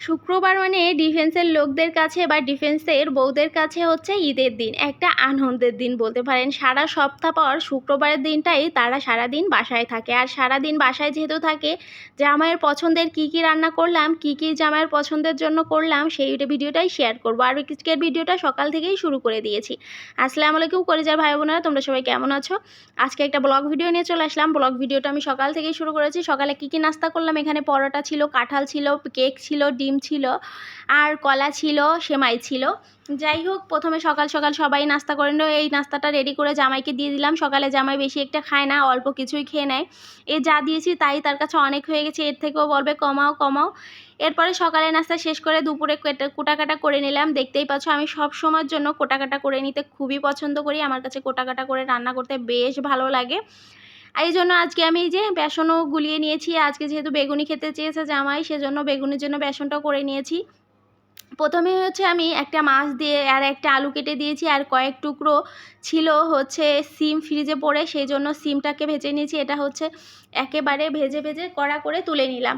শুক্রবার মানে ডিফেন্সের লোকদের কাছে বা ডিফেন্সের বউদের কাছে হচ্ছে ঈদের দিন, একটা আনন্দের দিন বলতে পারেন। সারা সপ্তাহ পর শুক্রবারের দিনটাই তারা সারা দিন বাসায় থাকে। আর সারা দিন বাসায় যেহেতু থাকে, জামাইয়ের পছন্দের কি কি রান্না করলাম, কি কি জামাইয়ের পছন্দের জন্য করলাম, সেই ভিডিওটাই শেয়ার করব। আর আজকের ভিডিওটা সকাল থেকেই শুরু করে দিয়েছি। আসসালামু আলাইকুম করে যা ভাই বোনেরা, তোমরা সবাই কেমন আছো? আজকে একটা ব্লগ ভিডিও নিয়ে চলে আসলাম। ব্লগ ভিডিওটা আমি সকাল থেকেই শুরু করেছি। সকালে কি কি নাস্তা করলাম? এখানে পরোটা ছিল, কাঁঠাল ছিল, কেক ছিল, ডিম ছিল আর কলা ছিল, সেমাই ছিল। যাই হোক, প্রথমে সকাল সকাল সবাই নাস্তা করে নিল। এই নাস্তাটা রেডি করে জামাইকে দিয়ে দিলাম। সকালে জামাই বেশি একটা খায় না, অল্প কিছুই খেয়ে নেয়। এ যা দিয়েছি তাই তার কাছে অনেক হয়ে গেছে। এর থেকেও বলবে কমাও কমাও। এরপরে সকালে নাস্তা শেষ করে দুপুরে কোটাকাটা করে নিলাম। দেখতেই পাচ্ছ আমি সব সময়ের জন্য কোটাকাটা করে নিতে খুবই পছন্দ করি। আমার কাছে কোটাকাটা করে রান্না করতে বেশ ভালো লাগে। এই জন্য আজকে আমি এই যে বেসনও গুলিয়ে নিয়েছি। আজকে যেহেতু বেগুনি খেতে চেয়েছে জামাই, সেজন্য বেগুনের জন্য বেসনটা করে নিয়েছি। প্রথমে হচ্ছে আমি একটা মাছ দিয়ে আর একটা আলু কেটে দিয়েছি আর কয়েক টুকরো ছিল হচ্ছে সিম ফ্রিজে পড়ে, সেই জন্য সিমটাকে ভেজে নিয়েছি। এটা হচ্ছে একেবারে ভেজে ভেজে কড়া করে তুলে নিলাম।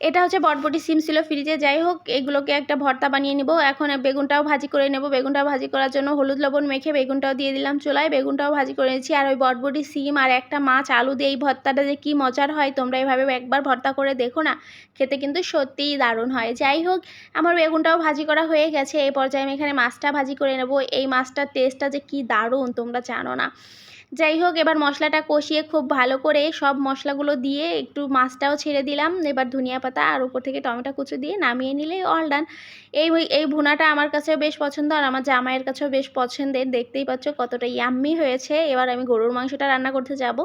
এটা হচ্ছে বটবটি সিম ছিল ফ্রিজে, যাই হোক, এগুলোকে একটা ভর্তা বানিয়ে নেব। এখন বেগুনটাও ভাজি করে নেব। বেগুনটাও ভাজি করার জন্য হলুদ লবণ মেখে বেগুনটাও দিয়ে দিলাম চুলায়। বেগুনটাও ভাজি করে নিয়েছি। আর ওই বটবটি সিম আর একটা মাছ আলু দিয়ে এই ভর্তাটা যে কী মজার হয়, তোমরা এভাবে একবার ভর্তা করে দেখো না। খেতে কিন্তু সত্যিই দারুণ হয়। যাই হোক, আমার বেগুনটাও ভাজি করা হয়ে গেছে। এই পর্যায়ে আমি এখানে মাছটা ভাজি করে নেব। এই মাছটার টেস্টটা যে কী দারুণ, তোমরা জানো না। যাই হোক, এবার মশলাটা কষিয়ে খুব ভালো করে সব মশলাগুলো দিয়ে একটু মাছটাও ছেড়ে দিলাম। এবার ধনিয়া পাতা আর উপর থেকে টমেটো কুচু দিয়ে নামিয়ে নিলেই অল ডান এই এই ভুনাটা আমার কাছে বেশ পছন্দ আর আমার জামাইয়ের কাছেও বেশ পছন্দের। দেখতেই পাচ্ছ কতটা ইয়াম্মি হয়েছে। এবার আমি গরুর মাংসটা রান্না করতে যাব।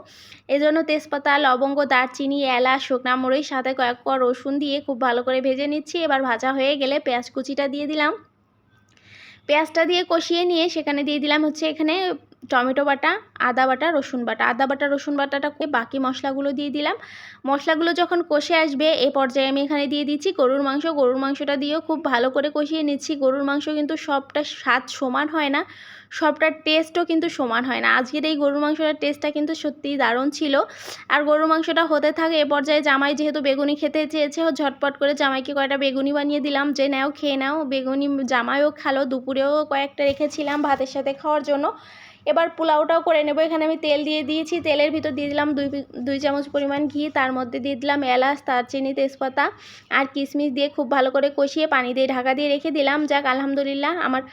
এজন্য তেজপাতা, লবঙ্গ, দারচিনি, এলাচ, শুকনা মরিচ, সাথে কয়েক পর রসুন দিয়ে খুব ভালো করে ভেজে নিচ্ছি। এবার ভাজা হয়ে গেলে পেঁয়াজ কুচিটা দিয়ে দিলাম। পেঁয়াজটা দিয়ে কষিয়ে নিয়ে সেখানে দিয়ে দিলাম হচ্ছে এখানে টমেটো বাটা, আদা বাটা, রসুন বাটা। আদা বাটা, রসুন বাটাটা বাকি মশলাগুলো দিয়ে দিলাম। মশলাগুলো যখন কষে আসবে, এ পর্যায়ে আমি এখানে দিয়ে দিচ্ছি গরুর মাংস। গরুর মাংসটা দিয়েও খুব ভালো করে কষিয়ে নিচ্ছি। গরুর মাংস কিন্তু সবটা স্বাদ সমান হয় না। সবটার টেস্টও কিন্তু সমান হয় না। আজকের এই গরুর মাংসটার টেস্টটা কিন্তু সত্যিই দারুণ ছিল। আর গরুর মাংসটা হতে থাকে, এ পর্যায়ে জামাই যেহেতু বেগুনি খেতে চেয়েছে, ঝটপট করে জামাইকে কয়টা বেগুনি বানিয়ে দিলাম। যে নাও, খেয়ে নাও। বেগুনি জামাইও খালো, দুপুরেও কয়েকটা রেখেছিলাম ভাতের সাথে খাওয়ার জন্য। এবার পোলাওটাও করে নেব। এখানে আমি তেল দিয়ে দিয়েছি। তেলের ভিতর দিয়ে দিলাম দুই দুই চামচ পরিমাণ ঘি। তার মধ্যে দিয়ে দিলাম এলাচ, দারচিনি, তেজপাতা আর কিশমিশ দিয়ে খুব ভালো করে কষিয়ে পানি দিয়ে ঢাকা দিয়ে রেখে দিলাম। যাক, আলহামদুলিল্লাহ আমার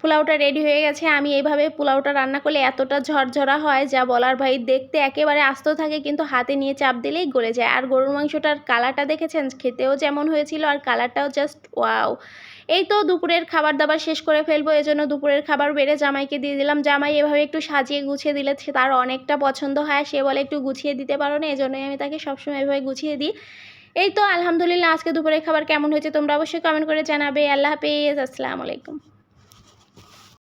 পোলাওটা রেডি হয়ে গেছে। আমি এইভাবে পোলাওটা রান্না করলে এতটা ঝরঝরা হয় যা বলার ভাই, দেখতে একেবারে আস্ত থাকে কিন্তু হাতে নিয়ে চাপ দিলেই গলে যায়। আর গরুর মাংসটার কালারটা দেখেছেন? খেতেও যেমন হয়েছিল আর কালারটাও জাস্ট ওয়াও এই তো দুপুরের খাবার দাবার শেষ করে ফেলব, এজন্য দুপুরের খাবার বেড়ে জামাইকে দিয়ে দিলাম। জামাই এভাবে একটু সাজিয়ে গুছিয়ে দিলে তার অনেকটা পছন্দ হয় সে বলে একটু গুছিয়ে দিতে পারো না, এজন্যই আমি তাকে সবসময় এভাবে গুছিয়ে দিই। এই তো আলহামদুলিল্লাহ, আজকে দুপুরের খাবার কেমন হয়েছে তোমরা অবশ্যই কমেন্ট করে জানাবে। আল্লাহ হাফেজ, আসসালামু আলাইকুম।